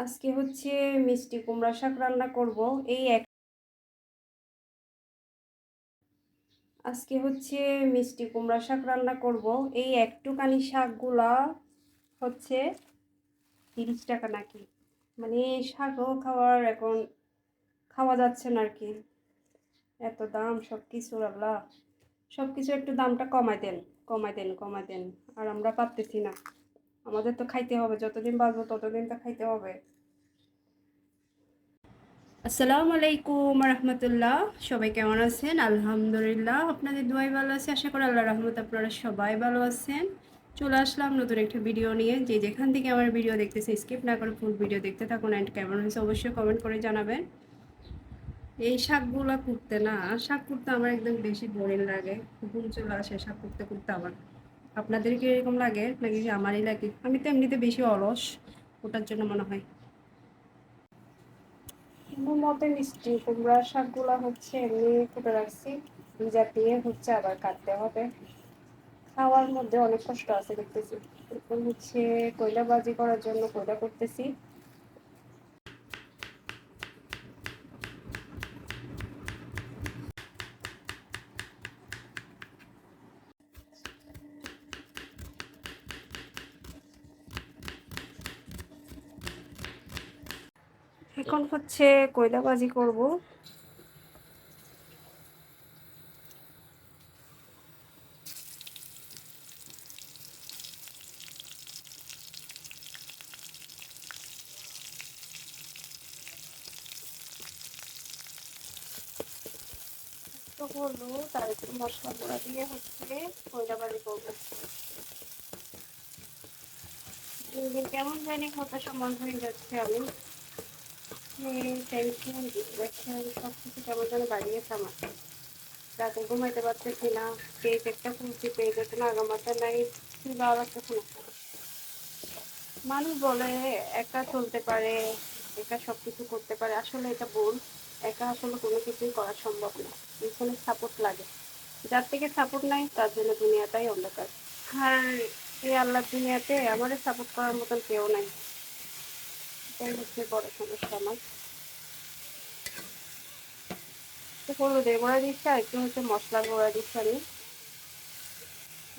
আজকে হচ্ছে মিষ্টি কুমড়া শাক রান্না করব। এই এক আজকে হচ্ছে মিষ্টি কুমড়া শাক রান্না করব। এই একটুখানি শাকগুলা হচ্ছে তিরিশ টাকা নাকি? মানে শাকও খাওয়ার এখন খাওয়া যাচ্ছে না আর কি এত দাম সব কিছুর আল্লাহ সব কিছু একটু দামটা কমাই দেন কমাই দেন কমাই দেন। আর আমরা পারতেছি না। আমাদের তো খাইতে হবে, যতদিন বাঁচবো ততদিন তো খাইতে হবে। আসসালামু আলাইকুম রহমতুল্লাহ, সবাই কেমন আছেন? আলহামদুলিল্লাহ, আপনাদের দোয়াই ভালো আছে, আশা করি আল্লাহ রহমত আপনারা সবাই ভালো আছেন। চলে আসলাম নতুন একটা ভিডিও নিয়ে, যে যেখান থেকে আমার ভিডিও দেখতেছে স্কিপ না করে ফুল ভিডিও দেখতে থাকুন অ্যান্ড কেমন হয়েছে অবশ্যই কমেন্ট করে জানাবেন। এই শাকগুলো করতে না, শাক করতে আমার একদম বেশি বোরিং লাগে, ঘুম চলে আসে শাক করতে করতে আমার। আপনাদের কি এরকম লাগে নাকি আমারই লাগে। আমি তো এমনিতে বেশি অলস, ওটার জন্য মনে হয়। মতে মিষ্টি, কুমড়া শাকগুলো হচ্ছে এমনি ফুটে রাখছি। ভিজা দিয়ে হচ্ছে আবার কাটতে হবে। খাওয়ার মধ্যে অনেক কষ্ট আছে দেখতেছি। এরপর হচ্ছে কয়লা বাজি করার জন্য কয়লা করতেছি। এখন হচ্ছে কয়লা বাজি করব হলো তার মশলা গুঁড়া দিয়ে হচ্ছে কয়লা বাজি করব কেমন জানি হতাশা মন হয়ে যাচ্ছে আমি। সব কেমন যেন বাড়িয়েছে আমার। ঘুমাইতে নাই মানুষ বলে, একা চলতে পারে, একা সব কিছু করতে পারে, আসলে এটা ভুল। একা আসলে কোনো কিছুই করা সম্ভব না। পিছনে সাপোর্ট লাগে। যার থেকে সাপোর্ট নাই, তার জন্য দুনিয়াটাই অন্ধকার। আর এই আল্লাহ দুনিয়াতে আমাদের সাপোর্ট করার মতন কেউ নাই। এটাই হচ্ছে বড় সমস্যা আমার। তো হলুদের গোড়া দিচ্ছি আর একটু হচ্ছে মশলার গোড়া দিচ্ছি আমি।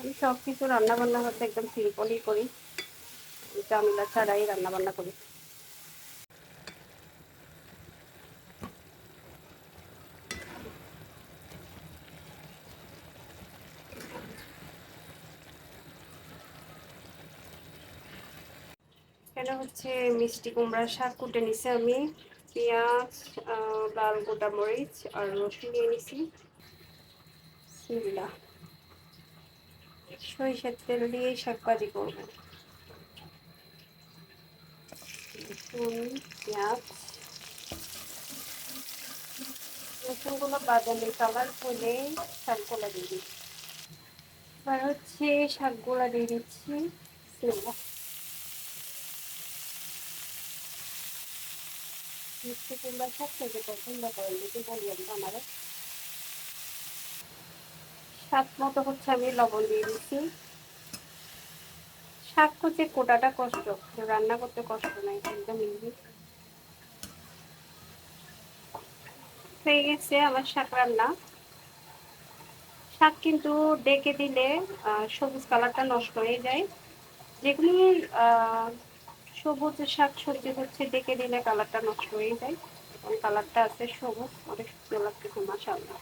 আমি সব কিছু রান্না বান্না হচ্ছে একদম সিম্পলই করি। জামলা ছাড়াই রান্নাবান্না করি। এটা হচ্ছে মিষ্টি কুমড়ার শাক কুটে নিছি আমি। পেঁয়াজ লাল গোটা মরিচ আর রসুন নিয়ে নিছি। সিমলা সরিষার তেল দিয়ে শাক ভাজি করব। রসুন, পেঁয়াজ। রসুনগুলো বাদামি কালার করে শাকগুলো দিয়ে দিচ্ছি এবার হচ্ছে শাকগুলো দিয়ে দিচ্ছি। সিমলা মিষ্টি কুমড়া সব পছন্দ করেন যদি বলবেন আমার? স্বাদ মতো হচ্ছে আমি লবণ দিয়ে দিচ্ছি। শাক হচ্ছে কোটাটা কষ্ট, রান্না করতে কষ্ট নাই, একদম ইজি হয়ে গেছে আমার শাক রান্না। শাক কিন্তু ডেকে দিলে সবুজ কালারটা নষ্ট হয়ে যায়। যেগুলি সবুজ শাক সবজি হচ্ছে, ডেকে দিলে কালারটা নষ্ট হয়ে যায়। এবং কালারটা আছে সবুজ, অনেক সুন্দর লাগতেছে মাসাল্লাহ